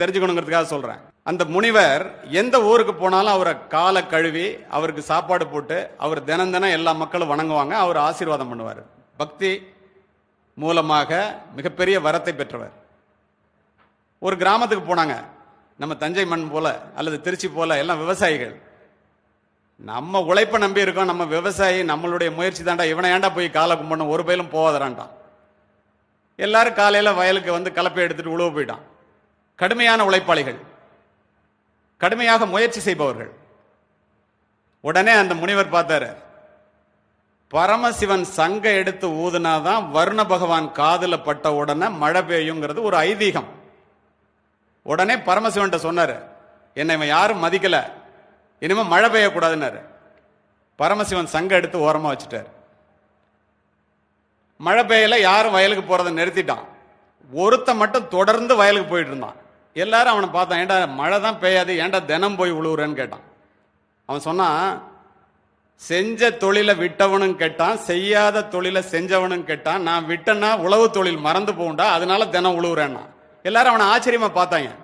தெரிஞ்சுக்கணுங்கிறதுக்காக சொல்றேன். அந்த முனிவர் எந்த ஊருக்கு போனாலும் அவரை காலை கழுவி அவருக்கு சாப்பாடு போட்டு அவர் தினம் தினம் எல்லா மக்களும் வணங்குவாங்க அவர் ஆசீர்வாதம் பண்ணுவார். பக்தி மூலமாக மிகப்பெரிய வரத்தை பெற்றவர். ஒரு கிராமத்துக்கு போனாங்க. நம்ம தஞ்சை மண் போல அல்லது திருச்சி போல எல்லாம் விவசாயிகள். நம்ம உழைப்பை நம்பி இருக்கோம் நம்ம விவசாயி நம்மளுடைய முயற்சி தாண்டா இவனை ஏன்டா போய் காலை கும்பிடணும் ஒரு பயிலும் போவாதரான்டான் எல்லாரும் காலையில் வயலுக்கு வந்து கலப்பை எடுத்துட்டு உழுவ போயிட்டான். கடுமையான உழைப்பாளிகள். கடுமையாக முயற்சி செய்பவர்கள். உடனே அந்த முனிவர் பார்த்தாரு. பரமசிவன் சங்க எடுத்து ஊதுனாதான் வருண பகவான் காதுல பட்ட உடனே மழை பெய்யுங்கிறது ஒரு ஐதீகம். உடனே பரமசிவன்கிட்ட சொன்னார் என்னை இவன் யாரும் மதிக்கல. இனிமேல் மழை பெய்யக்கூடாதுன்னாரு. பரமசிவன் சங்க எடுத்து ஓரமாக வச்சுட்டார். மழை பெய்யல யாரும் வயலுக்கு போறதை நிறுத்திட்டான். ஒருத்தன் மட்டும் தொடர்ந்து வயலுக்கு போயிட்டு இருந்தான். எல்லாரும் அவனை பார்த்தான். ஏன்டா மழை தான் பெய்யாது ஏன்டா தினம் போய் உழுவுறேன்னு கேட்டான். அவன் சொன்னான் செஞ்ச தொழிலை விட்டவனும் கேட்டான் செய்யாத தொழிலை செஞ்சவனும் கேட்டான். நான் விட்டேன்னா உழவு தொழில் மறந்து போகுண்டா அதனால தினம் உழுவுறேன்னா. எல்லாரும் அவனை ஆச்சரியமா பார்த்தாங்க.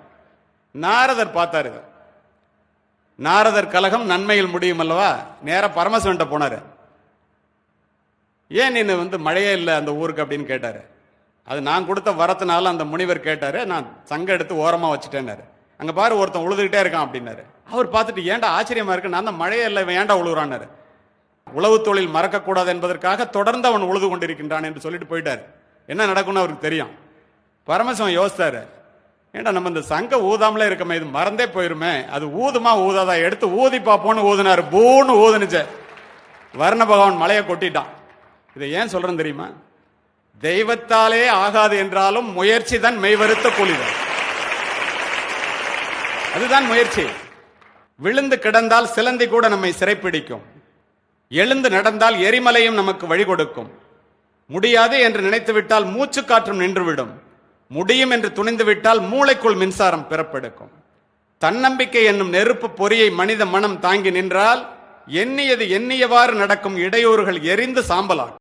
நாரதர் பார்த்தாரு நாரதர் கலகம் நன்மையில் முடியும் அல்லவா? நேராக பரமசிவன்ட்ட போனாரு. ஏன் நீ வந்து மழையே இல்லை அந்த ஊருக்கு? அப்படின்னு கேட்டாரு. அது நான் கொடுத்த வரத்தினால அந்த முனிவர் கேட்டாரு நான் சங்கம் எடுத்து ஓரமாக வச்சுட்டேன்னாரு. அங்கே பாரு ஒருத்தன் உழுதுகிட்டே இருக்கான் அப்படின்னாரு. அவர் பார்த்துட்டு ஏன்டா ஆச்சரியமா இருக்கு? நான் தான் மழையே இல்லை ஏன்டா உழுவுறான்னாரு? உழவு தொழில் மறக்கக்கூடாது என்பதற்காக தொடர்ந்து அவன் உழுது கொண்டிருக்கின்றான் என்று சொல்லிட்டு போயிட்டாரு. என்ன நடக்கும்னு அவருக்கு தெரியும். பரமசிவன் யோசித்தாரு ஏன்டா நம்ம இந்த சங்க ஊதாமலே இருக்கமே இது மறந்தே போயிருமே. அது ஊதுமா ஊதாதா? எடுத்து ஊதி பார்ப்போன்னு ஊதுனாரு. பூன்னு ஊதுனுச்சு. வர்ண பகவான் மலையை கொட்டிட்டான். இதை ஏன் சொல்றேன்னு தெரியுமா? தெய்வத்தாலே ஆகாது என்றாலும் முயற்சி தான் மெய்வருத்த கூலிதான் அதுதான் முயற்சி. விழுந்து கிடந்தால் சிலந்தி கூட நம்மை சிறைப்பிடிக்கும். எழுந்து நடந்தால் எரிமலையும் நமக்கு வழி கொடுக்கும். முடியாது என்று நினைத்துவிட்டால் மூச்சு காற்றும் நின்றுவிடும். முடியும் என்று துணிந்து விட்டால் மூளைக்குள் மின்சாரம் பிறப்பெடுக்கும். தன்னம்பிக்கை என்னும் நெருப்பு பொறியை மனித மனம் தாங்கி நின்றால் எண்ணியது எண்ணியவாறு நடக்கும் இடையூறுகள் எரிந்து சாம்பலாகும்.